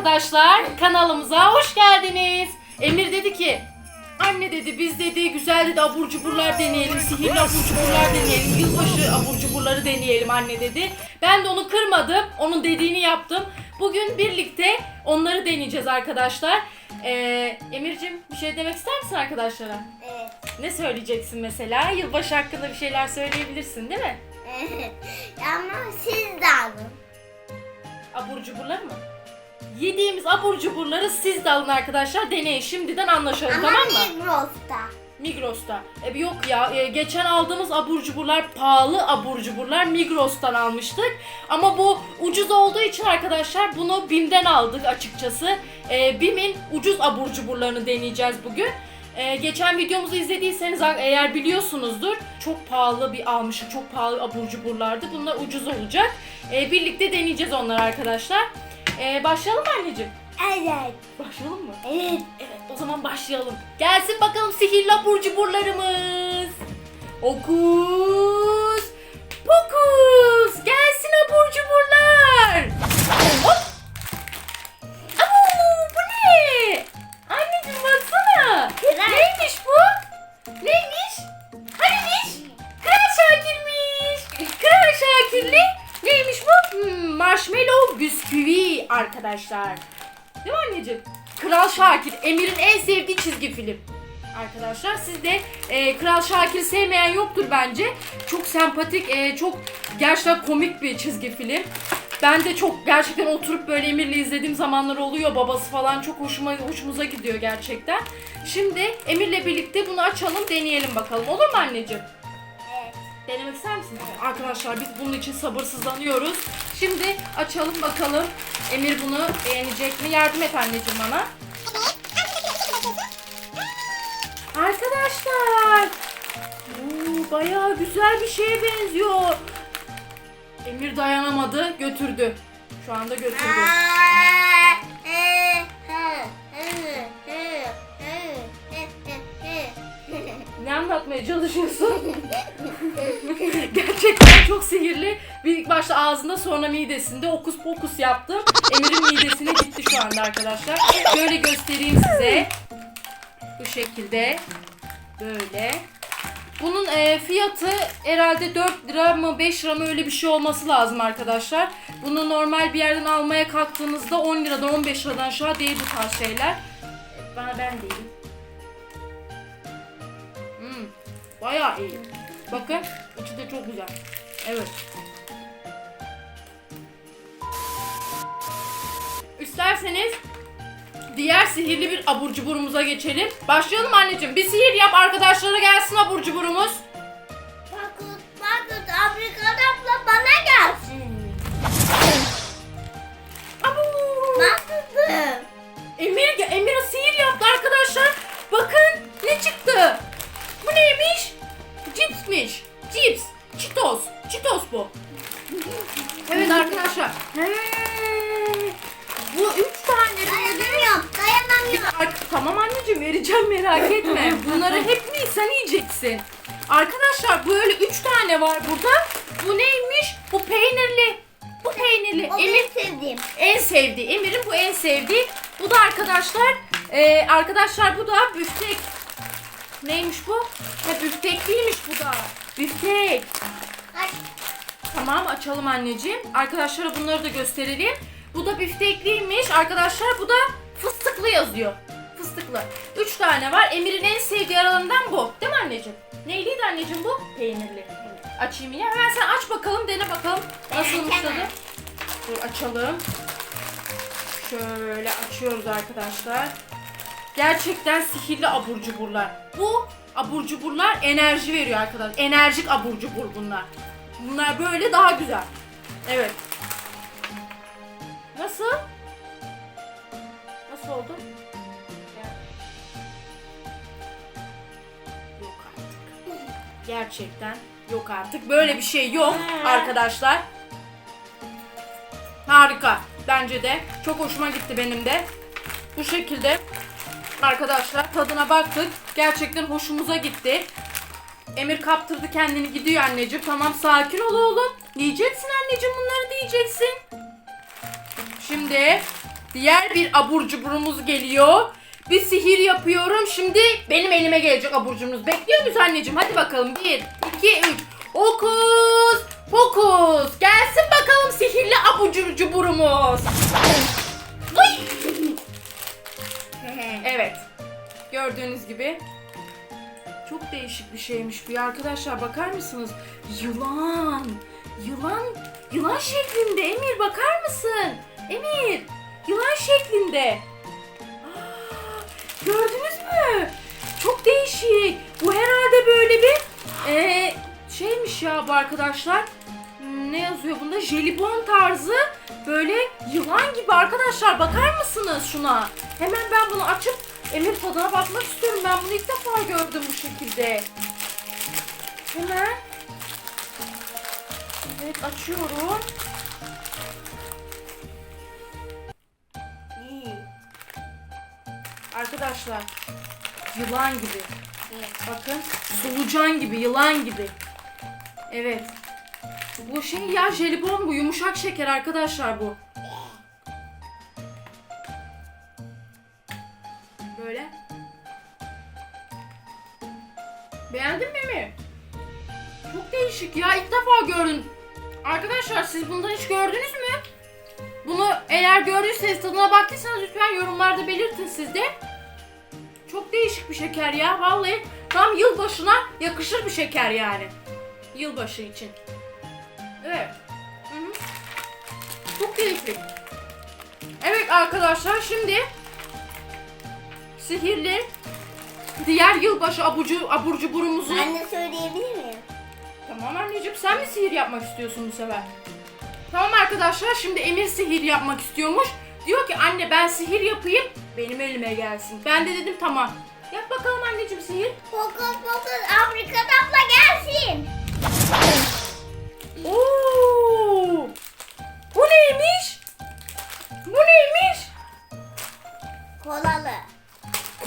arkadaşlar. Kanalımıza hoş geldiniz. Emir dedi ki Anne dedi biz dedi güzel dedi abur cuburlar deneyelim, sihirli abur cuburlar deneyelim, yılbaşı abur cuburları deneyelim anne dedi. Ben de onu kırmadım, onun dediğini yaptım. Bugün birlikte onları deneyeceğiz arkadaşlar. Ee, Emir'cim bir şey demek ister misin arkadaşlara? Evet. Ne söyleyeceksin mesela? Yılbaşı hakkında bir şeyler söyleyebilirsin değil mi? Ama siz de alın. Abur cuburları mı? Yediğimiz abur cuburları siz de alın arkadaşlar. Deneyin şimdiden anlaşalım Ama tamam mı? Migros'ta. Migros'ta. E, yok ya e, geçen aldığımız abur cuburlar pahalı abur cuburlar Migros'tan almıştık. Ama bu ucuz olduğu için arkadaşlar bunu BİM'den aldık açıkçası. E, BİM'in ucuz abur cuburlarını deneyeceğiz bugün. E, geçen videomuzu izlediyseniz eğer biliyorsunuzdur çok pahalı bir almıştık. Çok pahalı abur cuburlardı. Bunlar ucuz olacak. E, birlikte deneyeceğiz onları arkadaşlar. E, başlayalım mı anneciğim? Evet. Başlayalım mı? Evet. Evet o zaman başlayalım. Gelsin bakalım sihirli abur cuburlarımız. Okus pokus. Gelsin abur cuburlar. Hop. Aa, bu ne? Anneciğim baksana. Neymiş bu? Neymiş? Hanimiş? Kral Şakir'miş. Kral Şakir'li marshmallow bisküvi arkadaşlar. Değil mi anneciğim? Kral Şakir, Emir'in en sevdiği çizgi film. Arkadaşlar siz de e, Kral Şakir'i sevmeyen yoktur bence. Çok sempatik, e, çok gerçekten komik bir çizgi film. Ben de çok gerçekten oturup böyle Emir'le izlediğim zamanlar oluyor. Babası falan çok hoşuma hoşumuza gidiyor gerçekten. Şimdi Emir'le birlikte bunu açalım, deneyelim bakalım. Olur mu anneciğim? Denemek ister misin? Arkadaşlar biz bunun için sabırsızlanıyoruz. Şimdi açalım bakalım. Emir bunu beğenecek mi? Yardım et anneciğim bana. Arkadaşlar. Oo, bayağı güzel bir şeye benziyor. Emir dayanamadı, götürdü. Şu anda götürdü. Anlatmaya çalışıyorsun? Gerçekten çok sihirli. Bir başta ağzında sonra midesinde okus pokus yaptım. Emir'in midesine gitti şu anda arkadaşlar. Böyle göstereyim size. Bu şekilde. Böyle. Bunun e, fiyatı herhalde 4 lira mı 5 lira mı öyle bir şey olması lazım arkadaşlar. Bunu normal bir yerden almaya kalktığınızda 10 liradan 15 liradan aşağı değil bu tarz şeyler. Bana ben değilim. Bayağı iyi. Bakın içi de çok güzel. Evet. İsterseniz diğer sihirli bir abur cuburumuza geçelim. Başlayalım anneciğim. Bir sihir yap arkadaşlara gelsin abur cuburumuz. Bakut, bakut, Afrikan abla bana gelsin. Abu. Bakut'um. Emir, Emir sihir yaptı arkadaşlar. Bakın ne çıktı. Bu neymiş? Cipsmiş. Cips. Cheetos. Cheetos bu. Evet arkadaşlar. Bu üç tane böyle. Dayanamıyorum, dayanamıyorum. Ar- tamam anneciğim vereceğim merak etme. Bunları hepsini sen yiyeceksin. Arkadaşlar böyle üç tane var burada. Bu neymiş? Bu peynirli. Bu peynirli. O Emir benim sevdiğim. en sevdiği. Emir'in bu en sevdiği. Bu da arkadaşlar. e, arkadaşlar bu da büftek. Neymiş bu? Ha büftek değilmiş bu da. Büftek. Ay, Tamam açalım anneciğim. Arkadaşlara bunları da gösterelim. Bu da biftekliymiş. Arkadaşlar bu da fıstıklı yazıyor. Fıstıklı. Üç tane var. Emir'in en sevdiği aralarından bu. Değil mi anneciğim? Neyliydi anneciğim bu? Peynirli. Açayım yine. Hemen sen aç bakalım. Dene bakalım. Nasılmış tadı? Dur açalım. Şöyle açıyoruz arkadaşlar. Gerçekten sihirli abur cuburlar. Bu abur cuburlar enerji veriyor arkadaşlar. Enerjik abur cubur bunlar. Bunlar böyle daha güzel. Evet. Nasıl? Nasıl oldu? Yok artık. Gerçekten yok artık. Böyle bir şey yok arkadaşlar. Harika. Bence de. Çok hoşuma gitti benim de. Bu şekilde arkadaşlar tadına baktık. Gerçekten hoşumuza gitti. Emir kaptırdı kendini gidiyor anneciğim. Tamam sakin ol oğlum. Yiyeceksin anneciğim bunları da yiyeceksin. Şimdi Diğer bir abur cuburumuz geliyor. Bir sihir yapıyorum. Şimdi benim elime gelecek abur cuburumuz. Bekliyor muyuz anneciğim? Hadi bakalım. 1, 2, 3. Okus pokus. Gelsin bakalım sihirli abur cuburumuz. Evet. Gördüğünüz gibi çok değişik bir şeymiş bu arkadaşlar bakar mısınız? Yılan. Yılan. Yılan şeklinde. Emir bakar mısın? Emir. Yılan şeklinde. Aa, gördünüz mü? Çok değişik. Bu herhalde böyle bir eee, şeymiş ya bu arkadaşlar. Hmm, Ne yazıyor bunda? Jelibon tarzı böyle yılan gibi arkadaşlar bakar mısınız şuna? Hemen ben bunu açıp Emir tadına bakmak istiyorum. Ben bunu ilk defa gördüm bu şekilde. Hemen. Evet açıyorum. İyi. Arkadaşlar yılan gibi. Bakın solucan gibi yılan gibi. Evet. Bu şey ya jelibon bu yumuşak şeker arkadaşlar bu. Böyle. Beğendin mi mi? Çok değişik ya ilk defa gördüm. Arkadaşlar siz bundan hiç gördünüz mü? Bunu eğer gördüyseniz tadına baktıysanız lütfen yorumlarda belirtin siz de. Çok değişik bir şeker ya vallahi tam yılbaşına yakışır bir şeker yani. Yılbaşı için. Evet. Hı hı. Çok keyifli. Evet arkadaşlar şimdi sihirli diğer yılbaşı abucu abur cuburumuzu Ben de söyleyebilir miyim? Tamam anneciğim sen mi sihir yapmak istiyorsun bu sefer? Tamam arkadaşlar şimdi Emir sihir yapmak istiyormuş. Diyor ki anne ben sihir yapayım benim elime gelsin. Ben de dedim tamam. Yap bakalım anneciğim sihir. Fokus fokus Afrika abla gelsin. Oo! Bu neymiş? Bu neymiş? Kolalı.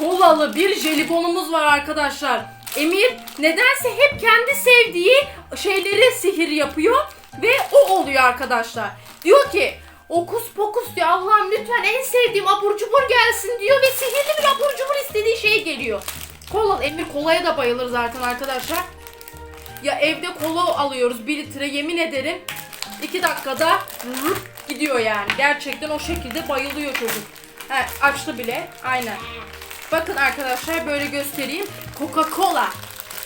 Kolalı bir jelibonumuz var arkadaşlar. Emir nedense hep kendi sevdiği şeyleri sihir yapıyor ve o oluyor arkadaşlar. Diyor ki okus pokus diyor Allah'ım lütfen en sevdiğim abur cubur gelsin diyor ve sihirli bir abur cubur istediği şey geliyor. Kola, Emir kolaya da bayılır zaten arkadaşlar. Ya evde kola alıyoruz 1 litre yemin ederim 2 dakikada gidiyor yani. Gerçekten o şekilde bayılıyor çocuk. He, açtı bile. Aynen. Bakın arkadaşlar böyle göstereyim. Coca-Cola.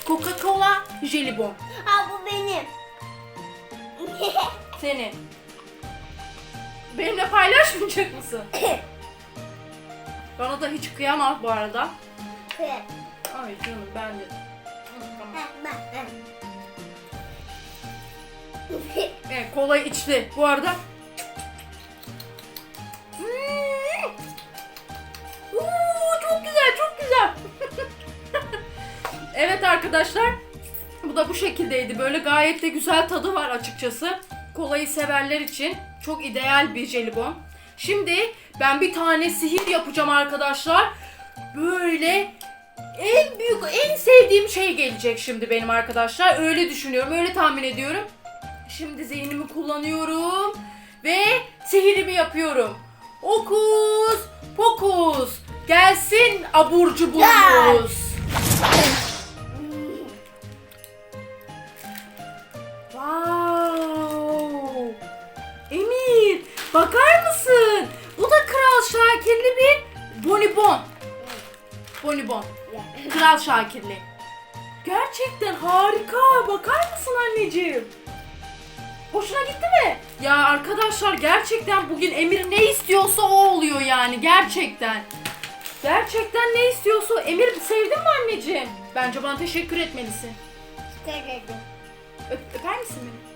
Coca-Cola jelibon. Ha bu benim. Senin. Benimle paylaşmayacak mısın? Bana da hiç kıyamaz bu arada. Ay canım ben de. Evet kolayı içti. Bu arada Hmm. Arkadaşlar. Bu da bu şekildeydi. Böyle gayet de güzel tadı var açıkçası. Kolayı severler için çok ideal bir jelibon. Şimdi ben bir tane sihir yapacağım arkadaşlar. Böyle en büyük, en sevdiğim şey gelecek şimdi benim arkadaşlar. Öyle düşünüyorum, öyle tahmin ediyorum. Şimdi zihnimi kullanıyorum ve sihirimi yapıyorum. Okus pokus gelsin abur cuburumuz. Bakar mısın? Bu da Kral Şakirli bir bonibon. Bonibon. Kral Şakirli. Gerçekten harika. Bakar mısın anneciğim? Hoşuna gitti mi? Ya arkadaşlar gerçekten bugün Emir ne istiyorsa o oluyor yani gerçekten. Gerçekten ne istiyorsa Emir sevdin mi anneciğim? Bence bana teşekkür etmelisin. Öp, öper misin beni?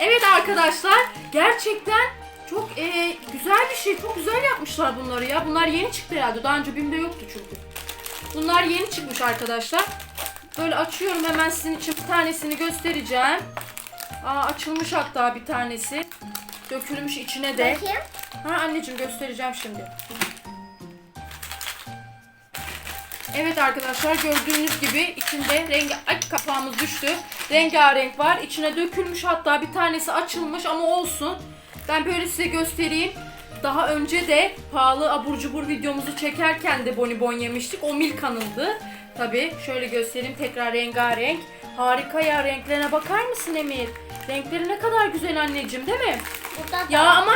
Evet arkadaşlar gerçekten çok e, güzel bir şey. Çok güzel yapmışlar bunları ya. Bunlar yeni çıktı herhalde. Daha önce BİM'de yoktu çünkü. Bunlar yeni çıkmış arkadaşlar. Böyle açıyorum hemen sizin için bir tanesini göstereceğim. Aa açılmış hatta bir tanesi. Dökülmüş içine de. Bakayım. Ha anneciğim göstereceğim şimdi. Evet arkadaşlar gördüğünüz gibi içinde rengi ay kapağımız düştü. Rengarenk var. İçine dökülmüş hatta bir tanesi açılmış ama olsun. Ben böyle size göstereyim. daha önce de pahalı abur cubur videomuzu çekerken de bonibon yemiştik. O Milka'nındı. Tabi şöyle göstereyim tekrar rengarenk. Harika ya renklerine bakar mısın Emir? Renkleri ne kadar güzel anneciğim değil mi? Burada da. Ya ama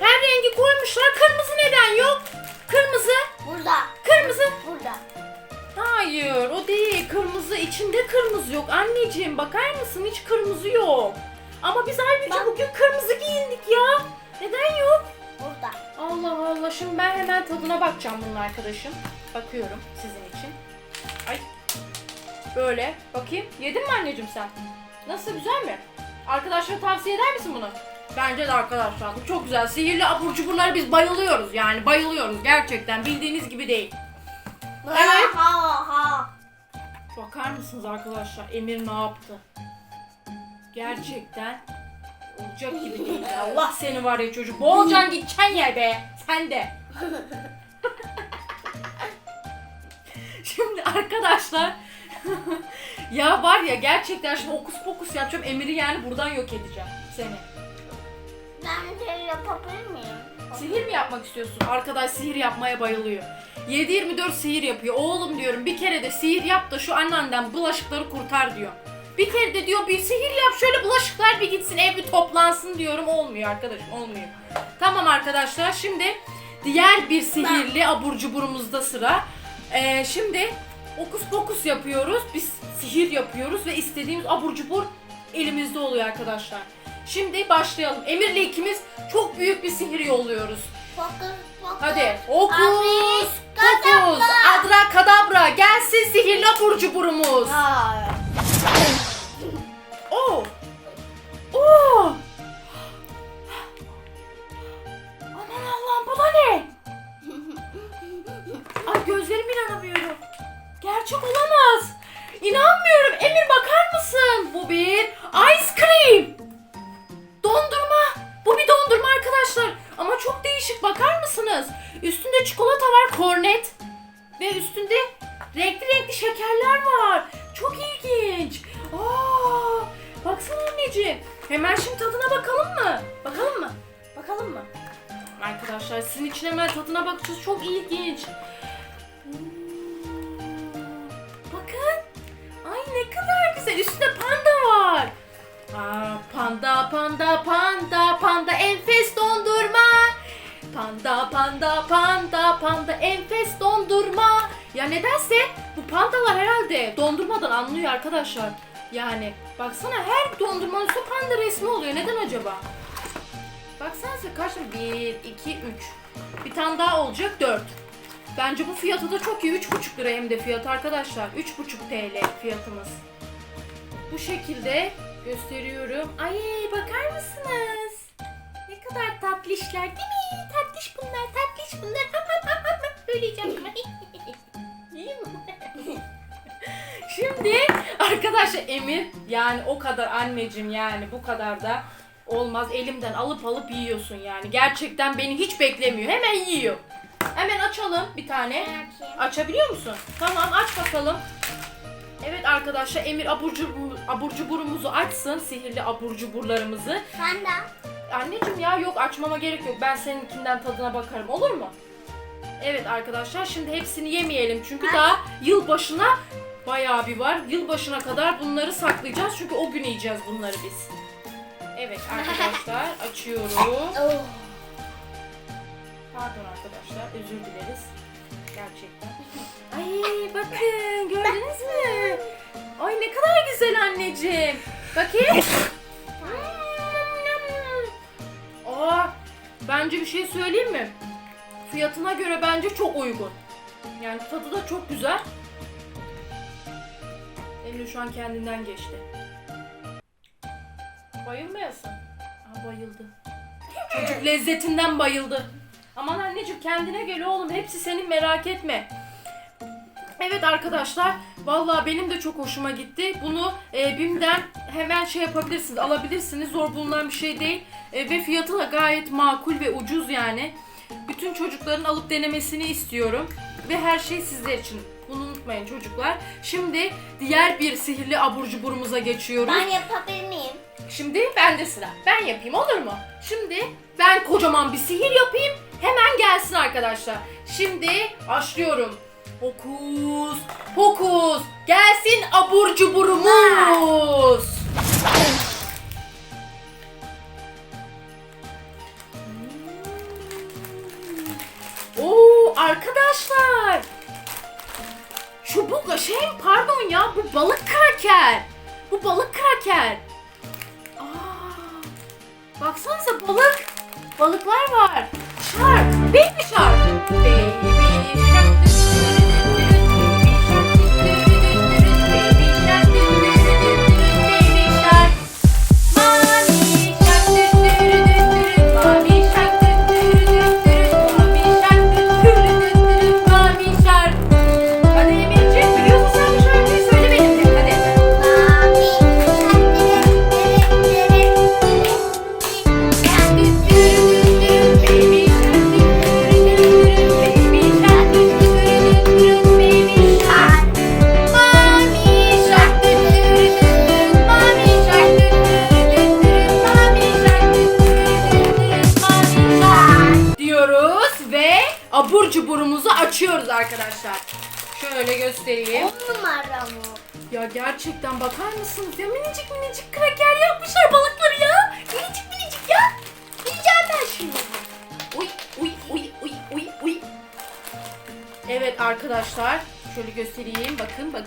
her rengi koymuşlar. Kırmızı neden yok? Kırmızı, Burada. kırmızı. Burada. Hayır o değil. Kırmızı içinde kırmızı yok. Anneciğim bakar mısın hiç kırmızı yok. Ama biz ayrıca Bak. bugün kırmızı giyindik ya. Neden yok? Burada. Allah Allah şimdi ben hemen tadına bakacağım bunun arkadaşım. Bakıyorum sizin için. Ay. Böyle bakayım. Yedin mi anneciğim sen? Nasıl güzel mi? Arkadaşlara tavsiye eder misin bunu? Bence de arkadaşlar bu çok güzel. Sihirli abur cuburlara biz bayılıyoruz yani bayılıyoruz gerçekten bildiğiniz gibi değil. Evet. Ha ha. Bakar mısınız arkadaşlar Emir ne yaptı? Gerçekten olacak gibi değil. ya. Allah seni var ya çocuk. Boğulacaksın gideceksin yer be. Sen de. Şimdi arkadaşlar ya var ya gerçekten şimdi okus pokus yapacağım. Emir'i yani buradan yok edeceğim seni. Ben de yapabilir miyim? Sihir mi yapmak istiyorsun? Arkadaş sihir yapmaya bayılıyor. 7-24 sihir yapıyor. Oğlum diyorum bir kere de sihir yap da şu annenden bulaşıkları kurtar diyor. Bir kere de diyor bir sihir yap şöyle bulaşıklar bir gitsin ev bir toplansın diyorum. Olmuyor arkadaşım olmuyor. Tamam arkadaşlar şimdi diğer bir sihirli abur cuburumuzda sıra. Ee, şimdi okus pokus yapıyoruz. Biz sihir yapıyoruz ve istediğimiz abur cubur elimizde oluyor arkadaşlar. Şimdi başlayalım. Emir'le ikimiz çok büyük bir sihir yolluyoruz. Fokus fokus. Hadi. Okus. Kadabra. Adra kadabra. Gelsin sihirli abur cuburumuz. Ha. Oo. Oo. Aman Allah'ım bu da ne? Ay gözlerime inanamıyorum. Gerçek olamaz. İnanmıyorum. Emir bakar mısın? Bu bir ice cream. Arkadaşlar. Ama çok değişik bakar mısınız? Üstünde çikolata var, kornet. Ve üstünde renkli renkli şekerler var. Çok ilginç. Aa, baksana anneciğim. Hemen şimdi tadına bakalım mı? Bakalım mı? Bakalım mı? Arkadaşlar sizin için hemen tadına bakacağız. Çok ilginç. Hmm, Bakın. Ay ne kadar güzel. Üstünde panda var. Aa, panda panda panda panda enfes. Panda panda panda panda enfes dondurma. Ya nedense bu pandalar herhalde dondurmadan anlıyor arkadaşlar. Yani baksana her dondurmanın üstünde panda resmi oluyor. Neden acaba? Baksanıza kaç mı? 1, 2, 3. Bir tane daha olacak 4. Bence bu fiyatı da çok iyi. 3,5 lira hem de fiyatı arkadaşlar. 3,5 TL fiyatımız. Bu şekilde gösteriyorum. Ay bakar mısınız? Ne kadar tatlışlar değil mi? Tatlış bunlar, tatlış bunlar. Söyleyeceğim. İyi mi? Şimdi arkadaşlar Emir yani o kadar anneciğim yani bu kadar da olmaz. Elimden alıp alıp yiyorsun yani. Gerçekten beni hiç beklemiyor. Hemen yiyor. Hemen açalım bir tane. Açabiliyor musun? Tamam aç bakalım. Evet arkadaşlar Emir abur, cubur, abur cuburumuzu açsın. Sihirli abur cuburlarımızı. Ben de. Anneciğim ya yok açmama gerek yok. Ben seninkinden tadına bakarım olur mu? Evet arkadaşlar şimdi hepsini yemeyelim. Çünkü Aç. daha yılbaşına bayağı bir var. Yılbaşına kadar bunları saklayacağız. Çünkü o gün yiyeceğiz bunları biz. Evet arkadaşlar açıyorum. Oh. Pardon arkadaşlar özür dileriz. Gerçekten. Ay bakın gördünüz mü? Ay ne kadar güzel anneciğim. Bakayım. Aa, bence bir şey söyleyeyim mi? Fiyatına göre bence çok uygun. Yani tadı da çok güzel. Emre şu an kendinden geçti. Bayılmayasın. Aa, bayıldı. Çocuk lezzetinden bayıldı. Aman anneciğim kendine gel oğlum. Hepsi senin merak etme. Evet arkadaşlar. Vallahi benim de çok hoşuma gitti. Bunu e, BİM'den hemen şey yapabilirsiniz. Alabilirsiniz. Zor bulunan bir şey değil. E, ve fiyatı da gayet makul ve ucuz yani. Bütün çocukların alıp denemesini istiyorum. Ve her şey sizler için Bunu unutmayın çocuklar. Şimdi diğer bir sihirli abur cuburumuza geçiyoruz. Ben yapabilir miyim? Şimdi bende sıra. Ben yapayım olur mu? Şimdi ben kocaman bir sihir yapayım. Hemen gelsin arkadaşlar. Şimdi başlıyorum. Hokus pokus gelsin abur cuburumuz. Oo arkadaşlar. Bu şey pardon ya bu balık kraker. Bu balık kraker. Aa, baksanıza balık. Balıklar var. Shark. Baby shark. Baby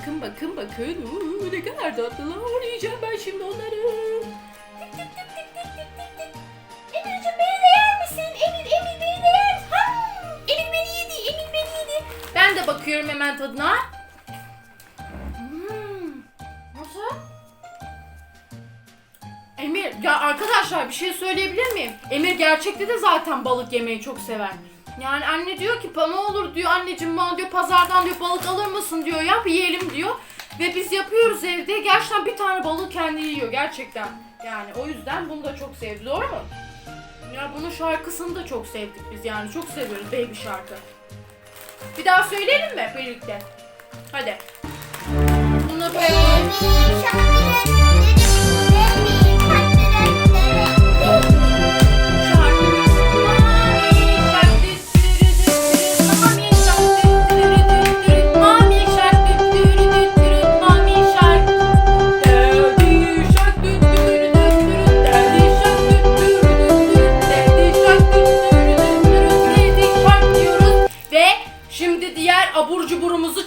Bakın bakın bakın. Uuu, ne kadar tatlılar. Yiyeceğim ben şimdi onları. Emirciğim beni de yer misin? Emir, Emir beni de yer? Ha, Emir beni yedi, Emir beni yedi. Ben de bakıyorum hemen tadına. Hmm, Nasıl? Emir, ya arkadaşlar bir şey söyleyebilir miyim? Emir gerçekte de zaten balık yemeyi çok sever. Yani anne diyor ki ne olur diyor anneciğim bana diyor pazardan diyor balık alır mısın diyor yap yiyelim diyor. Ve biz yapıyoruz evde. Gerçekten bir tane balığı kendi yiyor gerçekten. Yani o yüzden bunu da çok sevdi doğru mu? Ya bunun şarkısını da çok sevdik biz yani çok seviyoruz baby şarkı. Bir daha söyleyelim mi birlikte? Hadi. Bunu böyle...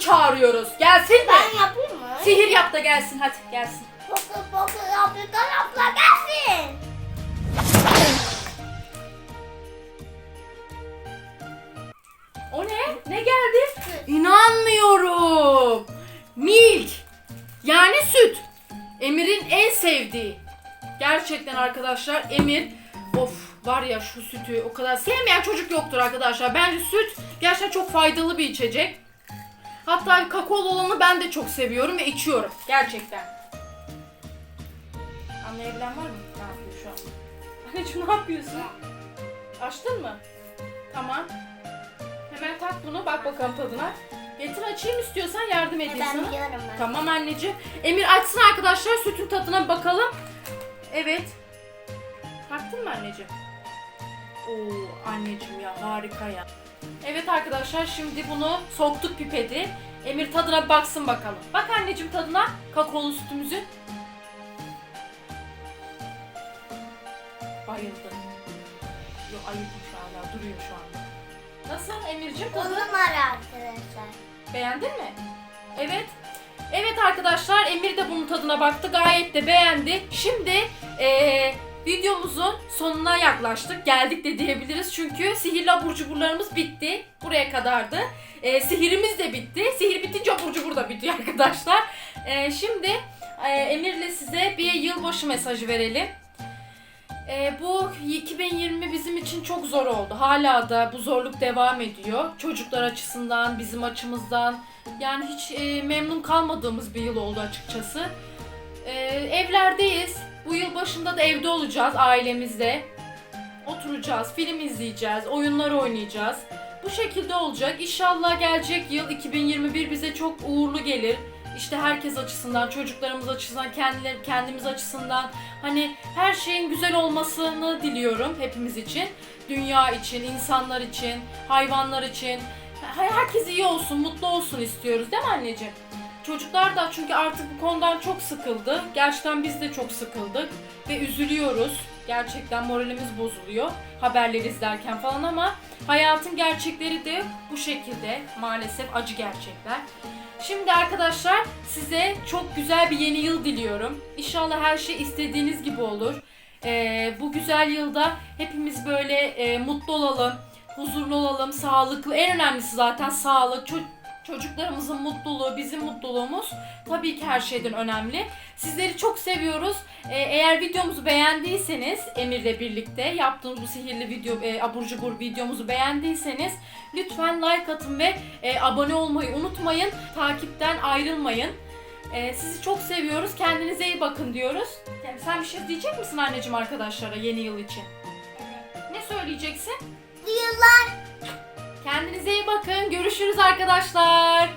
çağırıyoruz. Gelsin mi? Ben yapayım mı? Sihir yap da gelsin hadi gelsin. Fokus fokus Afrika yapla gelsin. O ne? Ne geldi? İnanmıyorum. Milk. Yani süt. Emir'in en sevdiği. Gerçekten arkadaşlar Emir of var ya şu sütü o kadar sevmeyen çocuk yoktur arkadaşlar. Bence süt gerçekten çok faydalı bir içecek. Hatta kakaolu olanı ben de çok seviyorum ve içiyorum. Gerçekten. Anlayabilen var mı? Ne yapıyor şu an? Anneciğim ne yapıyorsun? Açtın mı? Tamam. Hemen tak bunu bak bakalım tadına. Getir açayım istiyorsan yardım edeyim Ben sana. biliyorum ben. Tamam anneciğim. Emir açsın arkadaşlar sütün tadına bakalım. Evet. Taktın mı anneciğim? Oo anneciğim ya harika ya. Evet arkadaşlar şimdi bunu soktuk pipeti. Emir tadına baksın bakalım. Bak anneciğim tadına kakaolu sütümüzün. Bayıldı. Yok ayıpmış hala duruyor şu anda. Nasıl Emir'cim On tadı? numara arkadaşlar. Beğendin mi? Evet. Evet arkadaşlar Emir de bunun tadına baktı. Gayet de beğendi. Şimdi eee, videomuzun sonuna yaklaştık. Geldik de diyebiliriz. Çünkü sihirli abur cuburlarımız bitti. Buraya kadardı. Eee, sihirimiz de bitti. Sihir bitince abur cubur da bitiyor arkadaşlar. Eee, şimdi eee, Emir'le size bir yılbaşı mesajı verelim. Ee, bu 2020 bizim için çok zor oldu. Hala da bu zorluk devam ediyor. Çocuklar açısından, bizim açımızdan. Yani hiç e, memnun kalmadığımız bir yıl oldu açıkçası. Ee, evlerdeyiz. Bu yıl başında da evde olacağız ailemizle. Oturacağız, film izleyeceğiz, oyunlar oynayacağız. Bu şekilde olacak. İnşallah gelecek yıl 2021 bize çok uğurlu gelir. İşte herkes açısından, çocuklarımız açısından, kendileri, kendimiz açısından hani her şeyin güzel olmasını diliyorum hepimiz için. Dünya için, insanlar için, hayvanlar için. Her- Herkes iyi olsun, mutlu olsun istiyoruz değil mi anneciğim? Çocuklar da çünkü artık bu konudan çok sıkıldı. Gerçekten biz de çok sıkıldık ve üzülüyoruz. Gerçekten moralimiz bozuluyor haberleri izlerken falan ama hayatın gerçekleri de bu şekilde maalesef acı gerçekler. Şimdi arkadaşlar size çok güzel bir yeni yıl diliyorum. İnşallah her şey istediğiniz gibi olur. Ee, bu güzel yılda hepimiz böyle e, mutlu olalım, huzurlu olalım, sağlıklı. En önemlisi zaten sağlık. Ço- çocuklarımızın mutluluğu, bizim mutluluğumuz tabii ki her şeyden önemli. Sizleri çok seviyoruz. Ee, eğer videomuzu beğendiyseniz Emir'le birlikte yaptığımız bu sihirli video, e, abur cubur videomuzu beğendiyseniz lütfen like atın ve e, abone olmayı unutmayın. Takipten ayrılmayın. Ee, sizi çok seviyoruz. Kendinize iyi bakın diyoruz. Yani sen bir şey diyecek misin anneciğim arkadaşlara yeni yıl için? Ne söyleyeceksin? Yıllar. Kendinize iyi bakın. Görüşürüz arkadaşlar.